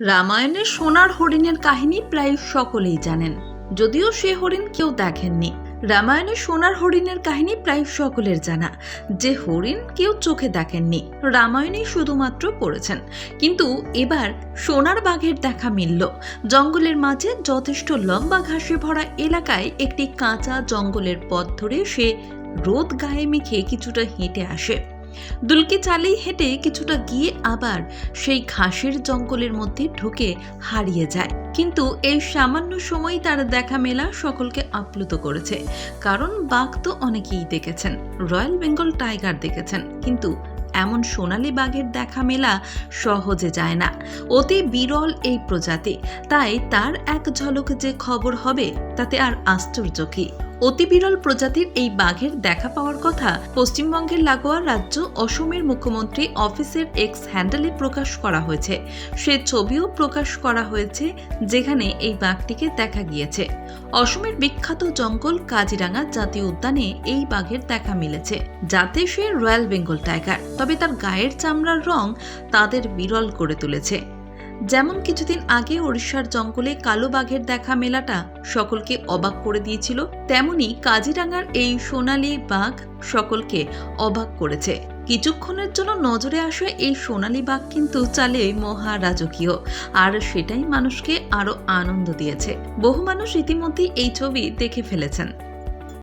রামায়ণের সোনার হরিণের কাহিনী প্রায় সকলেই জানেন, যদিও সে হরিণ কেউ দেখেননি। রামায়ণে সোনার হরিণের কাহিনী প্রায় সকলের জানা, যে হরিণ কেউ চোখে দেখেননি। রামায়ণেই শুধুমাত্র পড়েছেন। কিন্তু এবার সোনার বাঘের দেখা মিলল। জঙ্গলের মাঝে যথেষ্ট লম্বা ঘাসে ভরা এলাকায় একটি কাঁচা জঙ্গলের পথ ধরে সে রোদ গায়ে মেখে কিছুটা হেঁটে আসে। দুলকি চালেই হেঁটে কিছুটা গিয়ে আবার সেই ঘাসের জঙ্গলের মধ্যে ঢুকে হারিয়ে যায়। কিন্তু এই সামান্য সময় তার দেখা মেলা সকলকে আপ্লুত করেছে। কারণ বাঘ তো অনেকেই দেখেছেন, রয়্যাল বেঙ্গল টাইগার দেখেছেন। কিন্তু এমন সোনালী বাঘের দেখা মেলা সহজে যায় না। অতি বিরল এই প্রজাতি। তাই তার এক ঝলক যে খবর হবে, তাতে আর আশ্চর্য কি? অতি বিরল প্রজাতির এই বাঘের দেখা পাওয়ার কথা পশ্চিমবঙ্গের লাগোয়া রাজ্য অসমের মুখ্যমন্ত্রী অফিসের এক্স হ্যান্ডেলে প্রকাশ করা হয়েছে। সে ছবিও প্রকাশ করা হয়েছে যেখানে এই বাঘটিকে দেখা গিয়েছে। অসমের বিখ্যাত জঙ্গল কাজিরাঙ্গা জাতীয় উদ্যানে এই বাঘের দেখা মিলেছে, যাতে সে রয়্যাল বেঙ্গল টাইগার। তবে তার গায়ের চামড়ার রং তাদের বিরল করে তুলেছে। যেমন কিছুদিন আগে ওড়িশার জঙ্গলে কালো বাঘের দেখা মেলাটা সকলকে অবাক করে দিয়েছিল, তেমনি কাজিরাঙ্গার এই সোনালী বাঘ সকলকে অবাক করেছে। কিছুক্ষণের জন্য নজরে আসা এই সোনালী বাঘ কিন্তু চালে মহা রাজকীয় আর সেটাই মানুষকে আরও আনন্দ দিয়েছে। বহু মানুষ ইতিমধ্যেই এই ছবি দেখে ফেলেছেন।